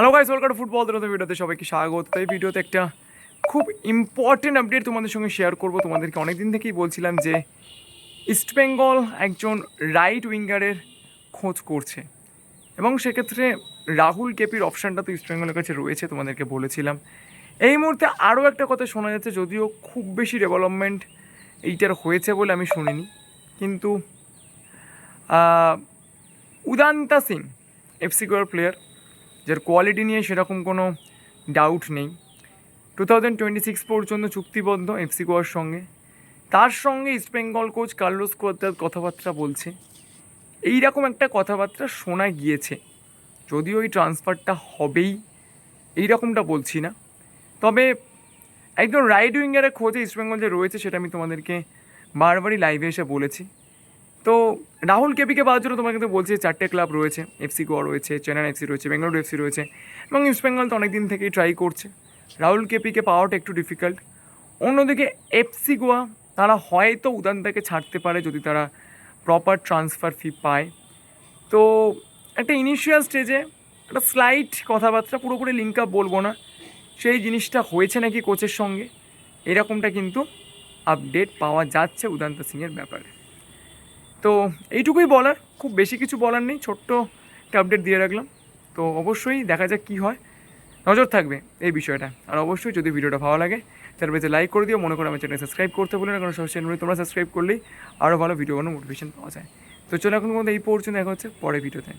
Hello guys welcome football দরতে ভিডিওতে সবাইকে স্বাগত। এই ভিডিওতে একটা খুব ইম্পর্টেন্ট আপডেট তোমাদের সঙ্গে শেয়ার করব। তোমাদেরকে অনেক দিন থেকেই বলছিলাম যে ইস্টবেঙ্গল একজন রাইট উইঙ্গারের খোঁজ করছে। এবং সেক্ষেত্রে রাহুল কেপির অপশানটা তো ইস্টবেঙ্গলের কাছে রয়েছে, তোমাদেরকে বলেছিলাম। এই মুহূর্তে আরও একটা কথা শোনা যাচ্ছে, যদিও খুব বেশি ডেভেলপমেন্ট এইটার হয়েছে বলে আমি শুনিনি। কিন্তু উদান্তা সিং এফসি গোয়ার প্লেয়ার যার কোয়ালিটি নিয়ে সেরকম কোনো ডাউট নেই। টু থাউজেন্ড টোয়েন্টি সিক্স পর্যন্ত চুক্তিবদ্ধ এফসি গোয়ার সঙ্গে। তার সঙ্গে ইস্টবেঙ্গল কোচ কার্লোস কোয়াদ্রাত কথাবার্তা বলছে। এই রকম একটা কথাবার্তা শোনা গিয়েছে। যদিও এই ট্রান্সফারটা হবেই এই রকমটা বলছি না। তবে একদম রাইট উইঙ্গারের খোঁজে ইস্টবেঙ্গল যে রয়েছে সেটা আমি তোমাদেরকে বারবারই লাইভে এসে বলেছি। তো রাহুল কেপিকে পাওয়ার জন্য তোমাকে কিন্তু বলছি, চারটে ক্লাব রয়েছে এফসি গোয়া রয়েছে, চেন্নাই এফসি রয়েছে বেঙ্গালুরু এফসি রয়েছে, এবং ইস্ট বেঙ্গল তো অনেক দিন থেকেই ট্রাই করছে। রাহুল কেপিকে পাওয়াটা একটু ডিফিকাল্ট অন্যদিকে এফসি গোয়া, তারা হয়তো উদানটাকে ছাড়তে পারে যদি তারা প্রপার ট্রান্সফার ফি পায়। তো একটা ইনিশিয়াল স্টেজে একটা স্লাইট কথাবার্তা পুরোপুরি লিঙ্ক আপ বলব না। সেই জিনিসটা হয়েছে নাকি কোচের সঙ্গে, এরকমটা কিন্তু আপডেট পাওয়া যাচ্ছে উদান্ত সিংয়ের ব্যাপারে। তো এইটুকুই বলার, খুব বেশি কিছু বলার নেই, ছোট্ট একটা আপডেট দিয়ে রাখলাম। তো অবশ্যই দেখা যাক কী হয়। নজর থাকবে এই বিষয়টা। আর অবশ্যই যদি ভিডিওটা ভালো লাগে তার পেজে লাইক করে দিও, মনে করো আমার চ্যানেল সাবস্ক্রাইব করতে বলে না, কারণ সব চ্যানেল তোমরা সাবস্ক্রাইব করলেই আরও ভালো ভিডিও কোনো মোটিভেশন পাওয়া যায়। তো চলো এখন মধ্যে এই পর্যন্ত দেখা হচ্ছে পরে ভিডিওতে